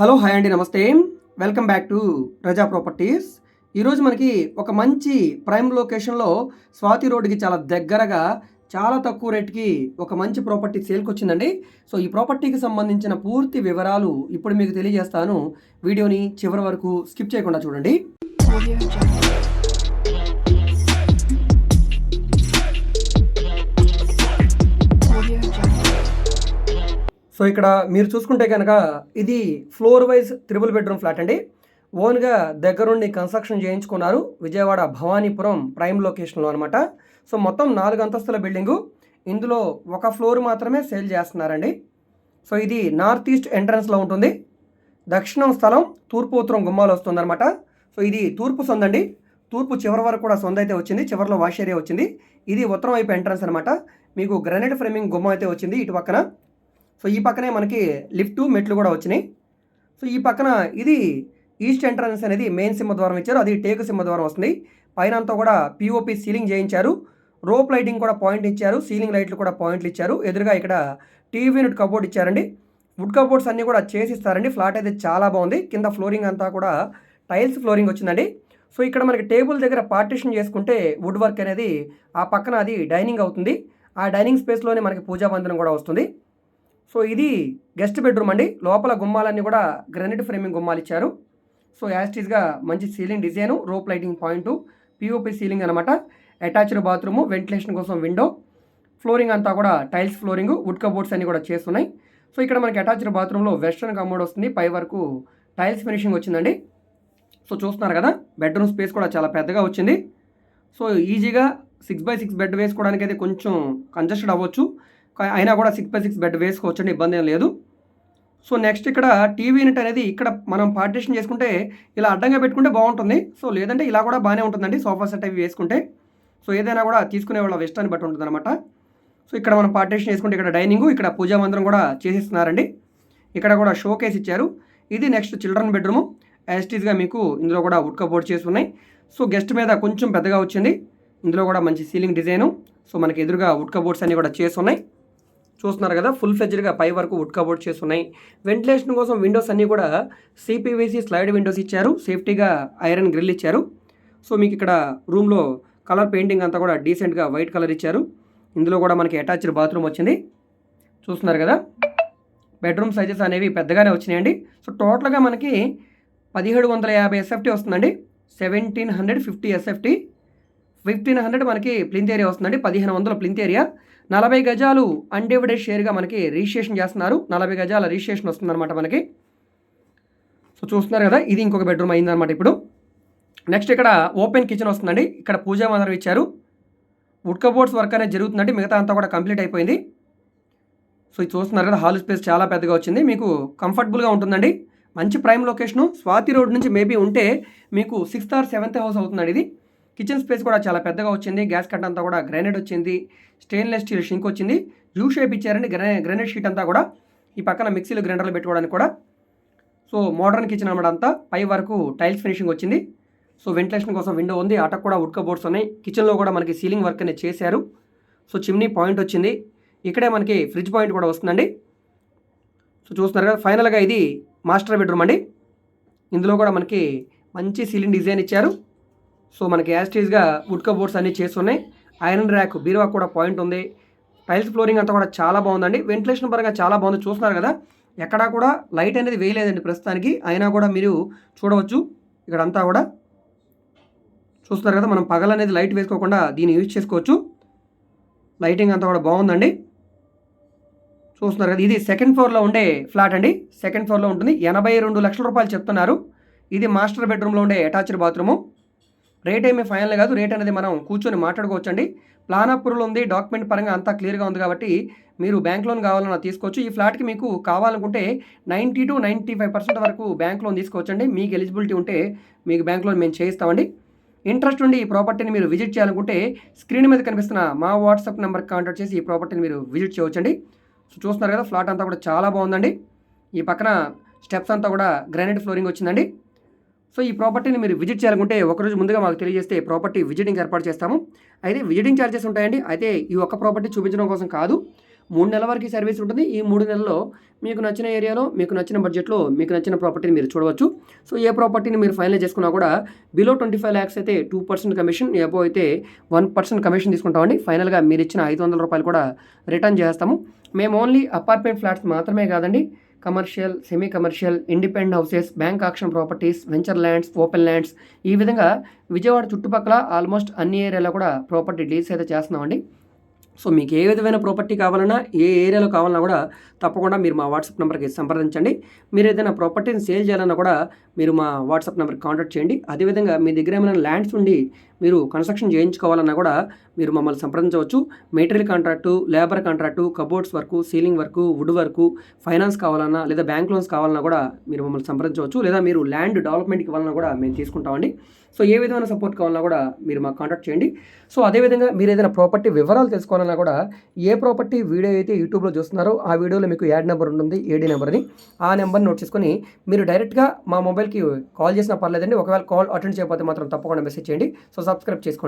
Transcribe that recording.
Hello hi అండి నమస్తే. Welcome back to Raza properties. ఈరోజు మనకి ఒక మంచి ప్రైమ్ లొకేషన్లో స్వాతి రోడ్డుకి చాలా దగ్గరగా చాలా తక్కువ రేట్కి ఒక మంచి ప్రాపర్టీ సేల్కి వచ్చిందండి సో ఈ ప్రాపర్టీకి సంబంధించిన పూర్తి వివరాలు ఇప్పుడు మీకు తెలియజేస్తాను. వీడియోని చివరి వరకు స్కిప్ చేయకుండా చూడండి. సో ఇక్కడ మీరు చూసుకుంటే కనుక ఇది floor wise triple bedroom flat అండి. ఓన్గా దగ్గరుండి కన్స్ట్రక్షన్ చేయించుకున్నారు విజయవాడ భవానీపురం ప్రైమ్ లొకేషన్లో అనమాట సో మొత్తం నాలుగు అంతస్తుల బిల్డింగు. ఇందులో ఒక ఫ్లోర్ మాత్రమే సేల్ చేస్తున్నారండి. సో ఇది నార్త్ ఈస్ట్ ఎంట్రన్స్లో ఉంటుంది. దక్షిణం స్థలం తూర్పు ఉత్తరం గుమ్మాలు వస్తుందన్నమాట. సో ఇది తూర్పు సొందండి. తూర్పు చివరి వరకు కూడా సొంత అయితే వచ్చింది. చివరిలో వాష్ ఏరియా వచ్చింది. ఇది ఉత్తరం వైపు ఎంట్రన్స్ అనమాట మీకు గ్రనైట్ ఫ్రేమింగ్ గుమ్మం అయితే వచ్చింది ఇటు పక్కన. సో ఈ పక్కనే మనకి లిఫ్ట్ మెట్లు కూడా వచ్చినాయి. సో ఈ పక్కన ఇది ఈస్ట్ ఎంట్రన్స్ అనేది మెయిన్ సింహద్వారం ఇచ్చారు. అది టేకు సింహద్వారం వస్తుంది. పైన అంతా కూడా పిఓపి సీలింగ్ చేయించారు. రోప్ లైటింగ్ కూడా పాయింట్ ఇచ్చారు. సీలింగ్ లైట్లు కూడా పాయింట్లు ఇచ్చారు. ఎదురుగా ఇక్కడ టీవీ యూనిట్ కబోర్డ్ ఇచ్చారండి. వుడ్ కబోర్డ్స్ అన్నీ కూడా చేసి ఇస్తారండి. ఫ్లాట్ అయితే చాలా బాగుంది. కింద ఫ్లోరింగ్ అంతా కూడా టైల్స్ ఫ్లోరింగ్ వచ్చిందండి. సో ఇక్కడ మనకి టేబుల్ దగ్గర పార్టిషన్ చేసుకుంటే వుడ్ వర్క్ అనేది ఆ పక్కన అది డైనింగ్ అవుతుంది. ఆ డైనింగ్ స్పేస్లోనే మనకి పూజా బంధనం కూడా వస్తుంది. సో ఇది గెస్ట్ బెడ్రూమ్ అండి. లోపల గుమ్మాలన్నీ కూడా గ్రానైట్ ఫ్రేమింగ్ గుమ్మాలు ఇచ్చారు. సో యాస్టీజ్గా మంచి ceiling design rope lighting point POP ceiling అనమాట అటాచ్డ్ బాత్రూము వెంటిలేషన్ కోసం విండో ఫ్లోరింగ్ అంతా కూడా టైల్స్ ఫ్లోరింగ్ వుడ్ కబోర్డ్స్ అన్ని కూడా చేస్తున్నాయి. సో ఇక్కడ మనకి అటాచ్డ్ బాత్రూంలో వెస్ట్రన్ కమోడ్ వస్తుంది. పై వరకు టైల్స్ ఫినిషింగ్ వచ్చిందండి. సో చూస్తున్నారు కదా బెడ్రూమ్ స్పేస్ కూడా చాలా పెద్దగా వచ్చింది. సో ఈజీగా సిక్స్ బై సిక్స్ బెడ్ వేసుకోవడానికి అయితే కొంచెం కంజెస్టెడ్ అవ్వచ్చు. అయినా కూడా సిక్స్ బై సిక్స్ బెడ్ వేసుకోవచ్చు ఇబ్బంది ఏం లేదు. సో నెక్స్ట్ ఇక్కడ టీవీ యూనిట్ అనేది ఇక్కడ మనం పార్టిషన్ చేసుకుంటే ఇలా అడ్డంగా పెట్టుకుంటే బాగుంటుంది. సో లేదంటే ఇలా కూడా బాగానే ఉంటుందండి సోఫా సెట్ అవి వేసుకుంటే. సో ఏదైనా కూడా తీసుకునే వాళ్ళ ఇష్టాన్ని బట్టి ఉంటుంది అనమాట సో ఇక్కడ మనం పార్టిషన్ చేసుకుంటే ఇక్కడ డైనింగ్ ఇక్కడ పూజా మందిరం కూడా చేసిస్తున్నారండి. ఇక్కడ కూడా షో కేస్ ఇచ్చారు. ఇది నెక్స్ట్ చిల్డ్రన్ బెడ్రూమ్ యాస్టీస్గా మీకు ఇందులో కూడా వుడ్ కబోర్డ్ చేసి ఉన్నాయి. సో గెస్ట్ మీద కొంచెం పెద్దగా వచ్చింది. ఇందులో కూడా మంచి సీలింగ్ డిజైను సో మనకి ఎదురుగా వుడ్ కబోర్డ్స్ అన్నీ కూడా చేసి ఉన్నాయి. చూస్తున్నారు కదా ఫుల్ ఫ్లెజ్డ్గా పై వరకు వుడ్ కబోర్డ్ చేసి ఉన్నాయి వెంటిలేషన్ కోసం విండోస్ అన్నీ కూడా సిపివిసి స్లైడ్ విండోస్ ఇచ్చారు. సేఫ్టీగా ఐరన్ గ్రిల్ ఇచ్చారు. సో మీకు ఇక్కడ రూమ్లో కలర్ పెయింటింగ్ అంతా కూడా డీసెంట్గా వైట్ కలర్ ఇచ్చారు. ఇందులో కూడా మనకి అటాచ్డ్ బాత్రూమ్ వచ్చింది. చూస్తున్నారు కదా బెడ్రూమ్ సైజెస్ అనేవి పెద్దగానే వచ్చినాయండి. సో టోటల్గా మనకి పదిహేడు వందల యాభై ఎస్ఎఫ్టీ వస్తుందండి. Seventeen hundred fifty SFT fifteen hundred మనకి ప్లింత్ ఏరియా వస్తుందండి. పదిహేను వందల ప్లింత్ ఏరియా. నలభై గజాలు అన్డివిడెడ్ షేర్గా మనకి రిజిస్ట్రేషన్ చేస్తున్నారు. నలభై గజాల రిజిస్ట్రేషన్ వస్తుందన్నమాట మనకి. సో చూస్తున్నారు కదా ఇది ఇంకొక బెడ్రూమ్ అయిందన్నమాట ఇప్పుడు. నెక్స్ట్ ఇక్కడ ఓపెన్ కిచెన్ వస్తుందండి. ఇక్కడ పూజా మందిరం ఇచ్చారు. వుడ్ కబోర్డ్స్ వర్క్ అనేది జరుగుతుందండి. మిగతా అంతా కూడా కంప్లీట్ అయిపోయింది. సో ఇది చూస్తున్నారు కదా హాల్ స్పేస్ చాలా పెద్దగా వచ్చింది. మీకు కంఫర్టబుల్గా ఉంటుందండి. మంచి ప్రైమ్ లొకేషను. స్వాతి రోడ్ నుంచి మేబీ ఉంటే మీకు సిక్స్త్ ఆర్ సెవెంత్ హౌస్ అవుతుందండి ఇది. కిచెన్ స్పేస్ కూడా చాలా పెద్దగా వచ్చింది. గ్యాస్ కట్ అంతా కూడా గ్రానైట్ వచ్చింది. స్టెయిన్లెస్ స్టీల్ షింక్ వచ్చింది. యూ షేప్ ఇచ్చారండి గ్రా గ్రానైట్ షీట్ అంతా కూడా ఈ పక్కన మిక్సీలు గ్రైండర్లు పెట్టుకోవడానికి కూడా. సో మోడర్న్ కిచెన్ అనమాట అంతా. పై వరకు టైల్స్ ఫినిషింగ్ వచ్చింది. సో వెంటిలేషన్ కోసం విండో ఉంది. అటకు కూడా ఉడ్క బోర్డ్స్ ఉన్నాయి. కిచెన్లో కూడా మనకి సీలింగ్ వర్క్ అనేది చేశారు. సో చిమ్నీ పాయింట్ వచ్చింది. ఇక్కడే మనకి ఫ్రిడ్జ్ పాయింట్ కూడా వస్తుందండి. సో చూస్తున్నారు కదా ఫైనల్గా ఇది మాస్టర్ బెడ్రూమ్ అండి. ఇందులో కూడా మనకి మంచి సీలింగ్ డిజైన్ ఇచ్చారు. సో మనకి యాస్టీజ్గా వుడ్ బోర్డ్స్ అన్నీ చేస్తున్నాయి. ఐరన్ ర్యాక్ బీరువా కూడా పాయింట్ ఉంది. టైల్స్ ఫ్లోరింగ్ అంతా కూడా చాలా బాగుందండి. వెంటిలేషన్ పరంగా చాలా బాగుంది. చూస్తున్నారు కదా ఎక్కడా కూడా లైట్ అనేది వేయలేదండి ప్రస్తుతానికి. అయినా కూడా మీరు చూడవచ్చు. ఇక్కడ అంతా కూడా చూస్తున్నారు కదా మనం పగల అనేది లైట్ వేసుకోకుండా దీన్ని యూజ్ చేసుకోవచ్చు. లైటింగ్ అంతా కూడా బాగుందండి. చూస్తున్నారు కదా ఇది సెకండ్ ఫ్లోర్లో ఉండే ఫ్లాట్ అండి. సెకండ్ ఫ్లోర్లో ఉంటుంది. ఎనభై రెండు లక్షల రూపాయలు చెప్తున్నారు. ఇది మాస్టర్ బెడ్రూమ్లో ఉండే అటాచ్డ్ బాత్రూము రేట్ ఏమీ ఫైనల్ కాదు. రేట్ అనేది మనం కూర్చొని మాట్లాడుకోవచ్చు అండి ప్లాన్ అప్రూవల్ ఉంది. డాక్యుమెంట్ పరంగా అంతా క్లియర్గా ఉంది కాబట్టి మీరు బ్యాంక్ లోన్ కావాలన్నా తీసుకోవచ్చు. ఈ ఫ్లాట్కి మీకు కావాలనుకుంటే ninety two ninety five percent వరకు బ్యాంక్ లోన్ తీసుకోవచ్చు అండి మీకు ఎలిజిబిలిటీ ఉంటే మీకు బ్యాంక్ లోన్ మేము చేయిస్తామండి. ఇంట్రెస్ట్ ఉండి ఈ ప్రాపర్టీని మీరు విజిట్ చేయాలనుకుంటే స్క్రీన్ మీద కనిపిస్తున్న మా వాట్సాప్ నెంబర్ కాంటాక్ట్ చేసి ఈ ప్రాపర్టీని మీరు విజిట్ చేయవచ్చండి. సో చూస్తున్నారు కదా ఫ్లాట్ అంతా కూడా చాలా బాగుందండి. ఈ పక్కన స్టెప్స్ అంతా కూడా గ్రానైట్ ఫ్లోరింగ్ వచ్చిందండి. సో ఈ ప్రాపర్టీని మీరు విజిట్ చేయాలనుకుంటే ఒకరోజు ముందుగా మాకు తెలియజేస్తే ప్రాపర్టీ విజిటింగ్ ఏర్పాటు చేస్తాము. అయితే విజిటింగ్ ఛార్జెస్ ఉంటాయండి. అయితే ఈ ఒక్క ప్రాపర్టీ చూపించడం కోసం కాదు. మూడు నెలల వరకు సర్వీస్ ఉంటుంది. ఈ మూడు నెలల్లో మీకు నచ్చిన ఏరియాలో మీకు నచ్చిన బడ్జెట్లో మీకు నచ్చిన ప్రాపర్టీని మీరు చూడవచ్చు. సో ఏ ప్రాపర్టీని మీరు ఫైనల్ చేసుకున్నా కూడా బిలో ట్వంటీ ఫైవ్ ల్యాక్స్ అయితే టూ పర్సెంట్ కమిషన్ ఎబో అయితే వన్ పర్సెంట్ కమిషన్ తీసుకుంటామండి. ఫైనల్గా మీరు ఇచ్చిన ఐదు వందల రూపాయలు కూడా రిటర్న్ చేస్తాము. మేము ఓన్లీ అపార్ట్మెంట్ ఫ్లాట్స్ మాత్రమే కాదండి. Commercial semi commercial independent houses bank auction properties venture lands open lands ఈ విధంగా విజయవాడ చుట్టుపక్కల ఆల్మోస్ట్ అన్ని ఏరియాలో కూడా ప్రాపర్టీ డీల్స్ అయితే చేస్తున్నామండి. సో మీకు ఏ విధమైన ప్రాపర్టీ కావాలన్నా ఏ ఏరియాలో కావాలన్నా కూడా తప్పకుండా మీరు మా వాట్సాప్ నెంబర్కి సంప్రదించండి. మీరు ఏదైనా ప్రాపర్టీని సేల్ చేయాలన్నా కూడా మీరు మా వాట్సాప్ నెంబర్కి కాంటాక్ట్ చేయండి. అదేవిధంగా మీ దగ్గర ఏమైనా ల్యాండ్స్ ఉండి మీరు కన్స్ట్రక్షన్ చేయించుకోవాలన్నా కూడా మీరు మమ్మల్ని సంప్రదించవచ్చు. Material contract labour contract cupboards work ceiling work wood work finance కావాలన్నా లేదా బ్యాంక్ లోన్స్ కావాలన్నా కూడా మీరు మమ్మల్ని సంప్రదించవచ్చు. లేదా మీరు ల్యాండ్ డెవలప్మెంట్కి ఇవ్వాలన్నా కూడా మేము తీసుకుంటామండి. సో ఏ విధమైన సపోర్ట్ కావాలన్నా కూడా మీరు మాకు కాంటాక్ట్ చేయండి. సో అదేవిధంగా మీరు ఏదైనా ప్రాపర్టీ వివరాలు తెలుసుకోవాలన్నా కూడా ఏ ప్రాపర్టీ వీడియో అయితే యూట్యూబ్లో చూస్తున్నారో ఆ వీడియోలో మీకు యాడ్ నెంబర్ ఉంటుంది ఏడీ నెంబర్ని. ఆ నెంబర్ నోట్ చేసుకొని మీరు డైరెక్ట్గా మా మొబైల్కి కాల్ చేసినా పర్లేదండి. ఒకవేళ కాల్ అటెండ్ చేయకపోతే మాత్రం తప్పకుండా మెసేజ్ చేయండి. సో సబ్స్క్రైబ్ చేసుకోండి.